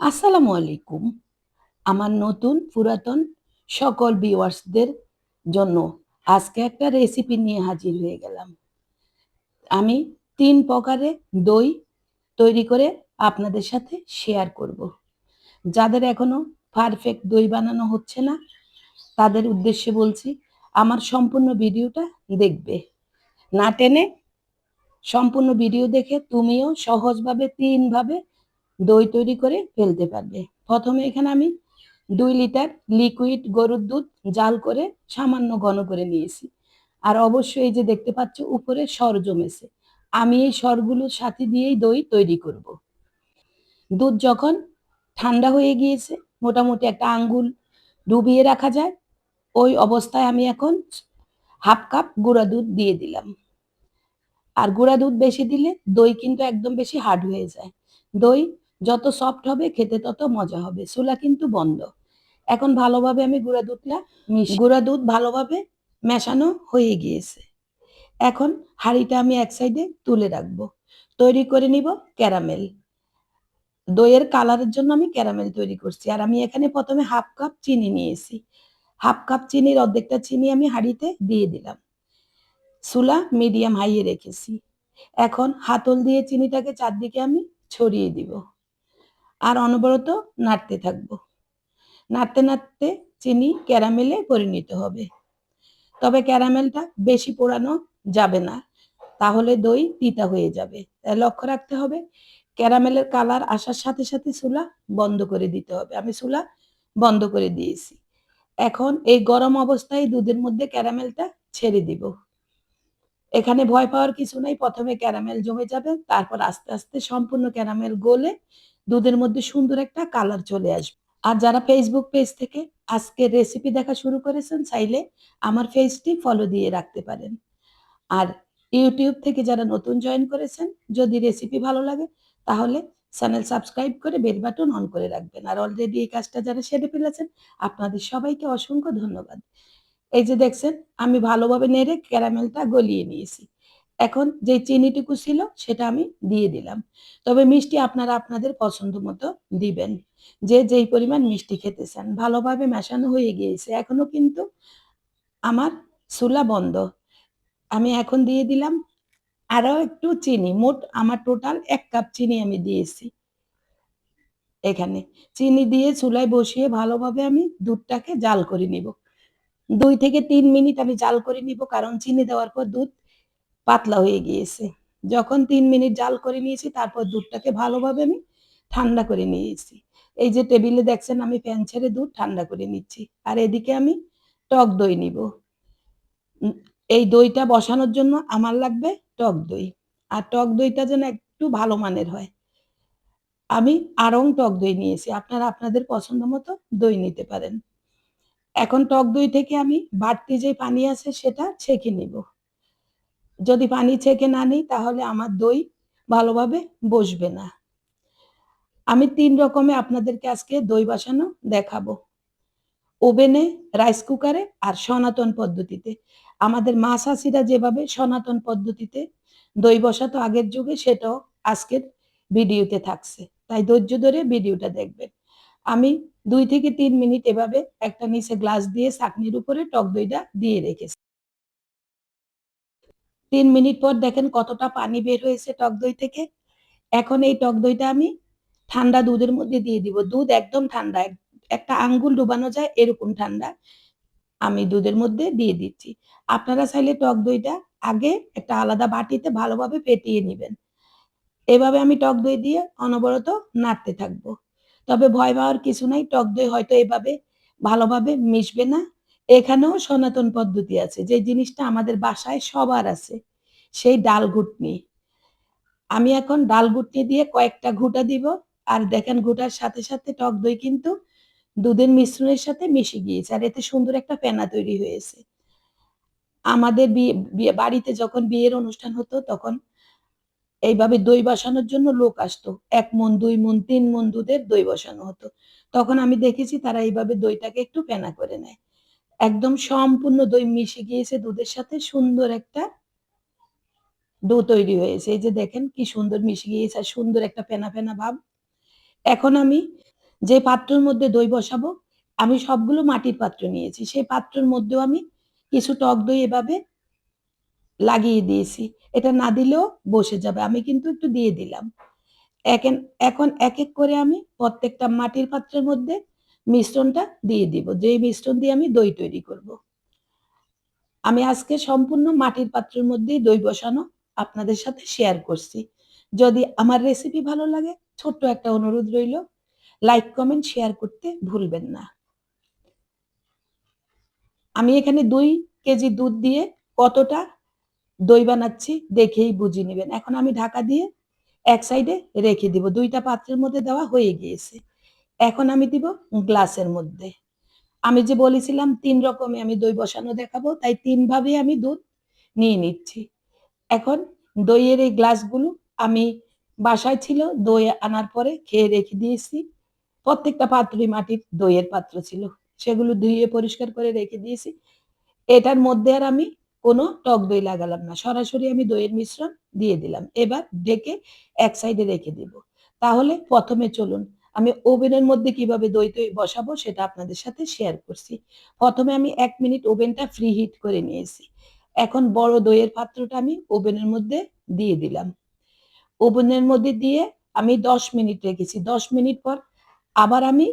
আসসালামু আলাইকুম। আমার নতুন, পুরাতন সকল ভিউয়ার্সদের জন্য আজকে একটা রেসিপি নিয়ে হাজির হয়ে গেলাম। আমি তিন প্রকারে দই তৈরি করে আপনাদের সাথে শেয়ার করব। যাদের এখনও পারফেক্ট দই বানানো হচ্ছে না, তাদের উদ্দেশ্যে বলছি, আমার সম্পূর্ণ ভিডিওটা দেখবে। না টেনে সম্পূর্ণ ভিডিও দেখে তুমিও সহজভাবে, তিনভাবে দই তৈরি করে ফেলতে পারবে। প্রথমে এখানে আমি দুই লিটার লিকুইড গরুর দুধ জাল করে সামান্য ঘন করে নিয়েছি। আর অবশ্যই এই যে দেখতে পাচ্ছ, উপরে সর জমেছে। আমি এই সরগুলোর সাথে দিয়েই দই তৈরি করব। দুধ যখন ঠান্ডা হয়ে গিয়েছে, মোটামুটি একটা আঙ্গুল ডুবিয়ে রাখা যায়, ওই অবস্থায় আমি এখন হাফ কাপ গুঁড়া দুধ দিয়ে দিলাম। আর গুঁড়া দুধ বেশি দিলে দই কিন্তু একদম বেশি হার্ড হয়ে যায়। দই যত সফট হবে খেতে তত মজা হবে। চুলা কিন্তু বন্ধ। এখন ভালোভাবে আমি গুঁড়া দুধটা মিশ গুঁড়া দুধ ভালোভাবে মেশানো হয়ে গিয়েছে। এখন হাঁড়িটা আমি এক সাইডে তুলে রাখব। তৈরি করে নিব ক্যারামেল। দইয়ের কালারের জন্য আমি ক্যারামেল তৈরি করছি। আর আমি এখানে প্রথমে হাফ কাপ চিনি নিয়েছি। হাফ কাপ চিনির অর্ধেকটা চিনি আমি হাঁড়িতে দিয়ে দিলাম। চুলা মিডিয়াম হাইয়ে রেখেছি। এখন হাতল দিয়ে চিনিটাকে চারদিকে আমি ছড়িয়ে দিব। আর অনবরত নাড়তে থাকব। নাড়তে নাড়তে চিনি ক্যারামেলে পরিণত হবে। তবে ক্যারামেলটা বেশি পোড়ানো যাবে না, তাহলে দই তিতা হয়ে যাবে। তাই লক্ষ্য রাখতে হবে, ক্যারামেলের কালার আসার সাথে সাথে চুলা বন্ধ করে দিতে হবে। আমি চুলা বন্ধ করে দিয়েছি। এখন এই গরম অবস্থায় দুধের মধ্যে ক্যারামেলটা ছেড়ে দিব। এখানে ভয় পাওয়ার কিছু নাই, প্রথমে ক্যারামেল জমে যাবে, তারপর আস্তে আস্তে সম্পূর্ণ ক্যারামেল গলে দুধের মধ্যে সুন্দর একটা কালার চলে আসবে। আর যারা ফেসবুক পেজ থেকে আজকে রেসিপি দেখা শুরু করেছেন, চাইলে আমার পেজটি ফলো দিয়ে রাখতে পারেন। আর ইউটিউব থেকে যারা নতুন জয়েন করেছেন, যদি রেসিপি ভালো লাগে, তাহলে চ্যানেল সাবস্ক্রাইব করে বেল বাটন অন করে রাখবেন। আর অলরেডি এই কাজটা যারা সেরে ফেলেছেন, আপনাদের সবাইকে অসংখ্য ধন্যবাদ। এই যে দেখছেন, আমি ভালোভাবে নেড়ে ক্যারামেলটা গলিয়ে নিয়েছি। এখন যে চিনিটুকু ছিল সেটা আমি দিয়ে দিলাম। তবে মিষ্টি আপনারা আপনাদের পছন্দ মতো দিবেন। যে যেই পরিমাণ মিষ্টি খেতে চান ভালোভাবে মেশানো হয়ে গিয়েছে। এখনও কিন্তু আমার চুলা বন্ধ। আমি এখন দিয়ে দিলাম আরও একটু চিনি। মোট আমার টোটাল এক কাপ চিনি আমি দিয়েছি। এখানে চিনি দিয়ে চুলায় বসিয়ে ভালোভাবে আমি দুধটাকে জাল করে নিব। দুই থেকে তিন মিনিট আমি জাল করে নিব। কারণ চিনি দেওয়ার পর দুধ পাতলা হয়ে গিয়েছে। যখন তিন মিনিট জাল করে নিয়েছি, তারপর দুধটাকে ভালোভাবে আমি ঠান্ডা করে নিয়েছি। এই যে টেবিলে দেখছেন আমি ফ্যান ছেড়ে দুধ ঠান্ডা করে নিচ্ছি। আর এদিকে আমি টক দই নিব। এই দইটা বসানোর জন্য আমার লাগবে টক দই। আর টক দইটা যেন একটু ভালো মানের হয়। আমি আরং টক দই নিয়েছি। আপনারা আপনাদের পছন্দ মতো দই নিতে পারেন। এখন টক দই থেকে আমি বাড়তি যে পানি আছে, সেটা ছেঁকে নিব। যদি পানি ছেঁকে না নিই, তাহলে আমার দই ভালোভাবে বসবে না। আমি তিন রকমে আপনাদেরকে আজকে দই বসানো দেখাবো। ওভেনে রাইস কুকারে আর সনাতন পদ্ধতিতে। আমাদের মা শাশিরা যেভাবে সনাতন পদ্ধতিতে দই বসাতো আগের যুগে, সেটাও আজকের ভিডিওতে থাকছে। তাই ধৈর্য ধরে ভিডিওটা দেখবেন। আমি দুই থেকে তিন মিনিট এভাবে একটা নিচে গ্লাস দিয়ে চাকনির উপরে টক দইটা দিয়ে রেখেছি। তিন মিনিট পর দেখেন কতটা পানি বের হয়েছে টক দই থেকে। এখন এই টক দইটা আমি ঠান্ডা দুধের মধ্যে দিয়ে দিব। দুধ একদম ঠান্ডা একটা আঙ্গুল ডুবানো যায় এরকম ঠান্ডা আমি দুধের মধ্যে দিয়ে দিচ্ছি। আপনারা চাইলে টক দইটা আগে একটা আলাদা বাটিতে ভালোভাবে ফেটিয়ে নেবেন। এভাবে আমি টক দই দিয়ে অনবরত নাড়তে থাকব। তবে ভয় পাওয়ার কিছু নাই, টক দই হয়তো এভাবে ভালোভাবে মিশবে না। এখানেও সনাতন পদ্ধতি আছে। যে জিনিসটা আমাদের বাসায় সবার আছে, সেই ডাল ঘুটনি। আমি এখন ডাল ঘুটনি দিয়ে কয়েকটা ঘুটা দিব, আর দেখেন ঘুটার সাথে সাথে টক দই কিন্তু দুধের মিশ্রণের সাথে মিশে গিয়েছে, আর এতে সুন্দর একটা ফেনা তৈরি হয়েছে। আমাদের বিয়ে বাড়িতে যখন বিয়ের অনুষ্ঠান হতো, তখন এইভাবে দই বসানোর জন্য লোক আসতো। এক মন, দুই মন, তিন মন দুধের দই বসানো হতো। তখন আমি দেখেছি তারা এইভাবে দইটাকে একটু ফেনা করে নেয়। একদম সম্পূর্ণ দই মিশে গিয়েছে দুধের সাথে, সুন্দর একটা ডো তৈরি হয়েছে। এই যে দেখেন কি সুন্দর মিশে গিয়েছে আর সুন্দর একটা ফেনা ফেনা ভাব। এখন আমি যে পাত্রের মধ্যে দই বসাবো, আমি সবগুলো মাটির পাত্র নিয়েছি। সেই পাত্রের মধ্যেও আমি কিছু টক দই এভাবে লাগিয়ে দিয়েছি। এটা না দিলেও বসে যাবে। আমি কিন্তু একটু দিয়ে দিলাম। এখন এক এক করে আমি প্রত্যেকটা মাটির পাত্রের মধ্যে মিশ্রণটা দিয়ে দিব। যেই মিশ্রণ দিয়ে আমি দই তৈরি করব। আমি আজকে সম্পূর্ণ মাটির পাত্রের মধ্যেই দই বসানো আপনাদের সাথে শেয়ার করছি। যদি আমার রেসিপি ভালো লাগে, ছোট্ট একটা অনুরোধ রইল লাইক কমেন্ট শেয়ার করতে ভুলবেন না। আমি এখানে দুই কেজি দুধ দিয়ে কতটা দই বানাচ্ছি দেখেই বুঝে নেবেন। এখন আমি ঢাকা দিয়ে এক সাইডে রেখে দিব। দুইটা পাত্রের মধ্যে দেওয়া হয়ে গিয়েছে। এখন আমি দিব গ্লাসের মধ্যে। আমি যে বলেছিলাম তিন রকমে আমি দই বসানো দেখাবো, তাই তিন ভাবে আমি দুধ নিয়ে নিচ্ছি। এখন দইয়ের এই গ্লাসগুলো আমি বাসায় ছিল, দই আনার পরে খেয়ে রেখে দিয়েছি। প্রত্যেকটা পাত্রই মাটির দইয়ের পাত্র ছিল, সেগুলো ধুয়ে পরিষ্কার করে রেখে দিয়েছি। এটার মধ্যে আর আমি কোনো টক দই লাগালাম না, সরাসরি আমি দইয়ের মিশ্রণ দিয়ে দিলাম। এবার ডেকে এক সাইডে রেখে দিব। তাহলে প্রথমে চলুন আমি ওভেনের মধ্যে কীভাবে দই তৈ বসাবো সেটা আপনাদের সাথে শেয়ার করছি। প্রথমে আমি এক মিনিট ওভেনটা ফ্রি হিট করে নিয়েছি। এখন বড় দইয়ের পাত্রটা আমি ওভেনের মধ্যে দিয়ে দিলাম। ওভেনের মধ্যে দিয়ে আমি দশ মিনিট রেখেছি। দশ মিনিট পর আবার আমি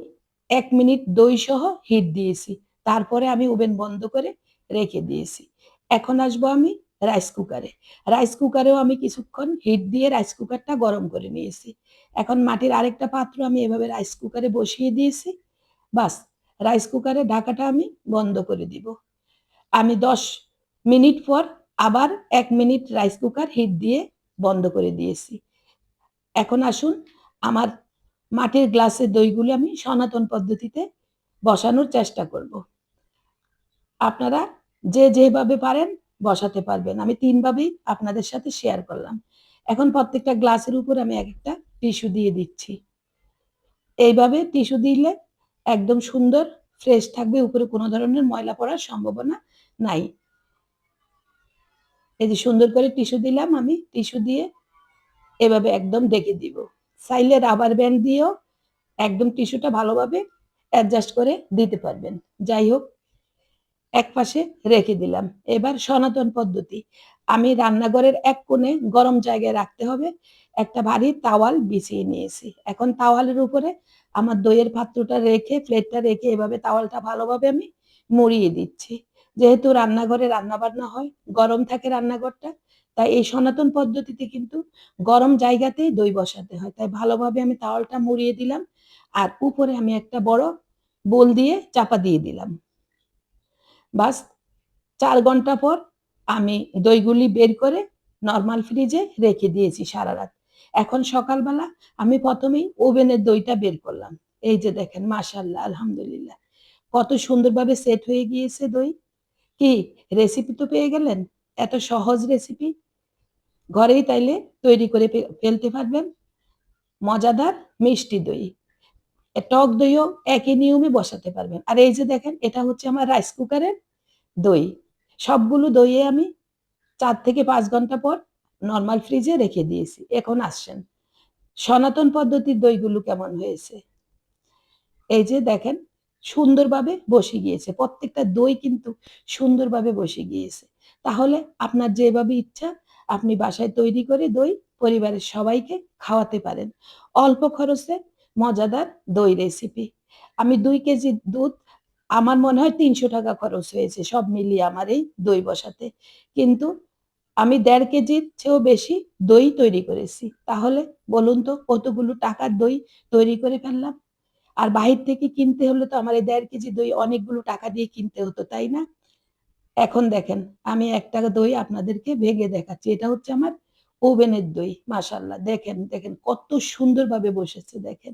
এক মিনিট দই সহ হিট দিয়েছি। তারপরে আমি ওভেন বন্ধ করে রেখে দিয়েছি। এখন আসব আমি রাইস কুকারে রাইস কুকারেও আমি কিছুক্ষণ হিট দিয়ে রাইস কুকারটা গরম করে নিয়েছি। এখন মাটির আরেকটা পাত্র আমি এভাবে রাইস কুকারে বসিয়ে দিয়েছি। বাস রাইস কুকারে ঢাকাটা আমি বন্ধ করে দিব। আমি দশ মিনিট পর আবার এক মিনিট রাইস কুকার হিট দিয়ে বন্ধ করে দিয়েছি। এখন আসুন, আমার মাটির গ্লাসের দইগুলো আমি সনাতন পদ্ধতিতে বসানোর চেষ্টা করব। আপনারা যে যেভাবে পারেন বসাতে পারবেন। আমি তিনভাবেই আপনাদের সাথে শেয়ার করলাম। এখন প্রত্যেকটা গ্লাসের উপর আমি এক একটা টিস্যু দিয়ে দিচ্ছি। এইভাবে টিস্যু দিলে একদম সুন্দর ফ্রেশ থাকবে। উপরে কোনো ধরনের ময়লা পড়ার সম্ভাবনা নাই। এই যে সুন্দর করে টিস্যু দিলাম আমি টিস্যু দিয়ে এভাবে একদম ডেকে দিব। চাইলে রাবার ব্যান্ড দিয়েও একদম টিস্যুটা ভালোভাবে অ্যাডজাস্ট করে দিতে পারবেন। যাই হোক এক পাশে রেখে দিলাম। এবার সনাতন পদ্ধতি। আমি রান্নাঘরের এক কোণে গরম জায়গায় রাখতে হবে। একটা ভারী তাওয়াল বিছিয়ে নিয়েছি। এখন তাওয়ালের উপরে আমার দইয়ের পাত্রটা রেখে, প্লেটটা রেখে এভাবে তাওয়ালটা ভালোভাবে আমি মুড়িয়ে দিচ্ছি। যেহেতু রান্নাঘরে রান্না বান্না হয়, গরম থাকে রান্নাঘরটা, তাই এই সনাতন পদ্ধতিতে কিন্তু গরম জায়গাতেই দই বসাতে হয়। তাই ভালোভাবে আমি তাওয়ালটা মুড়িয়ে দিলাম। আর উপরে আমি একটা বড় বোল দিয়ে চাপা দিয়ে দিলাম। বাস চার ঘণ্টা পর আমি দইগুলি বের করে নর্মাল ফ্রিজে রেখে দিয়েছি সারা রাত। এখন সকালবেলা আমি প্রথমেই ওভেনের দইটা বের করলাম। এই যে দেখেন মাশাল্লাহ আলহামদুলিল্লাহ। কত সুন্দরভাবে সেট হয়ে গিয়েছে দই। কি রেসিপি তো পেয়ে গেলেন? এত সহজ রেসিপি ঘরেই তাইলে তৈরি করে ফেলতে পারবেন। মজাদার, মিষ্টি দই। টক দইও একই নিয়মে বসাতে পারবেন। আর এই যে দেখেন, এটা হচ্ছে আমার রাইস কুকারের দই। সবগুলো দইয়ে আমি চার থেকে পাঁচ ঘণ্টা পর নর্মাল ফ্রিজে রেখে দিয়েছি। এখন আসছেন। সনাতন পদ্ধতির দইগুলো কেমন হয়েছে? এই যে দেখেন, সুন্দরভাবে বসে গিয়েছে। প্রত্যেকটা দই কিন্তু সুন্দরভাবে বসে গিয়েছে। তাহলে আপনার যেভাবে ইচ্ছা, আপনি বাসায় তৈরি করে দই পরিবারের সবাইকে খাওয়াতে পারেন। অল্প খরচে মজাদার দই রেসিপি আমি দুই কেজি দুধ আমার মনে হয় তিনশো টাকা খরচ হয়েছে সব মিলিয়ে আমার এই দই বসাতে। কিন্তু আমি দেড় কেজির চেয়েও বেশি দই তৈরি করেছি। তাহলে বলুন তো কতগুলো টাকার দই তৈরি করে ফেললাম? আর বাহির থেকে কিনতে হলে তো আমার এই দেড় কেজি দই অনেকগুলো টাকা দিয়ে কিনতে হতো, তাই না? এখন দেখেন, আমি একটা দই আপনাদেরকে ভেঙে দেখাচ্ছি। এটা হচ্ছে আমার ওভেনের দই মাসাল্লাহ দেখেন দেখেন কত সুন্দরভাবে বসেছে, দেখেন।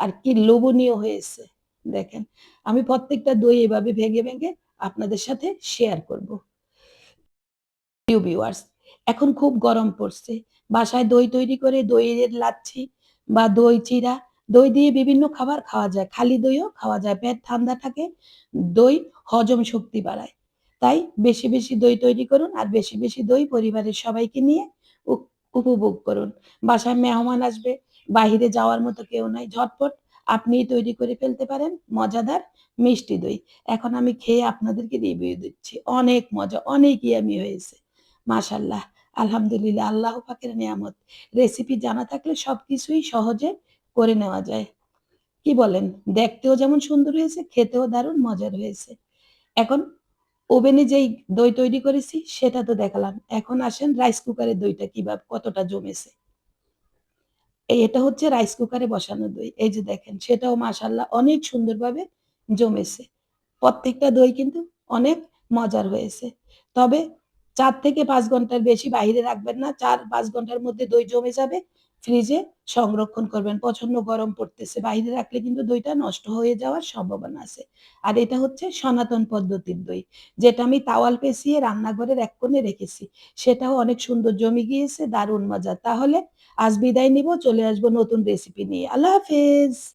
আর কি লোভনীয় হয়েছে। দেখেন, আমি প্রত্যেকটা দই এভাবে ভেঙে ভেঙে আপনাদের সাথে শেয়ার করব। ভিউয়ার্স এখন খুব গরম পড়ছে। বাসায় দই তৈরি করে দইয়ের লাচ্ছি বা দই চিরা, দই দিয়ে বিভিন্ন খাবার খাওয়া যায়। খালি দইও খাওয়া যায়, পেট ঠান্ডা থাকে, দই হজম শক্তি বাড়ায়। তাই বেশি বেশি দই তৈরি করুন আর বেশি বেশি দই পরিবারের সবাইকে নিয়ে উপভোগ করুন। বাসায় মেহমান আসবে বাহিরে যাওয়ার মতো কেউ নাই, ঝটপট আপনিই তৈরি করে ফেলতে পারেন মজাদার মিষ্টি দই। এখন আমি খেয়ে আপনাদেরকে রিভিউ দিচ্ছি। অনেক মজা, অনেক ইয়ামি হয়েছে। মাশাআল্লাহ, আলহামদুলিল্লাহ আল্লাহ পাকের নেয়ামত। রেসিপি জানা থাকলে সবকিছুই সহজে করে নেওয়া যায়। কি বলেন? দেখতেও যেমন সুন্দর হয়েছে, খেতেও দারুণ মজার হয়েছে। এখন ওভেনে যেই দই তৈরি করেছি সেটা তো দেখালাম। এখন আসেন রাইস কুকারের দইটা কীভাবে কতটা জমেছে। এটা হচ্ছে রাইস কুকারে বসানো দই। এই যে দেখেন, সেটাও মাসাল্লাহ অনেক সুন্দরভাবে জমেছে। প্রত্যেকটা দই কিন্তু অনেক মজার হয়েছে। তবে চার থেকে পাঁচ ঘণ্টার বেশি বাইরে রাখবেন না। ৪-৫ ঘণ্টার মধ্যে দই জমে যাবে। ফ্রিজে সংরক্ষণ করবেন। প্রচণ্ড গরম পড়তেছে। বাইরে রাখলে কিন্তু দইটা নষ্ট হয়ে যাওয়ার সম্ভাবনা আছে। আর এটা হচ্ছে সনাতন পদ্ধতির দই। যেটা আমি তাওয়াল পেশিয়ে রান্নাঘরের এক কোণে রেখেছি। সেটাও অনেক সুন্দর জমি গিয়েছে, দারুণ মজা। তাহলে আজ বিদায় নিব, চলে আসব নতুন রেসিপি নিয়ে। আল্লাহ হাফেজ।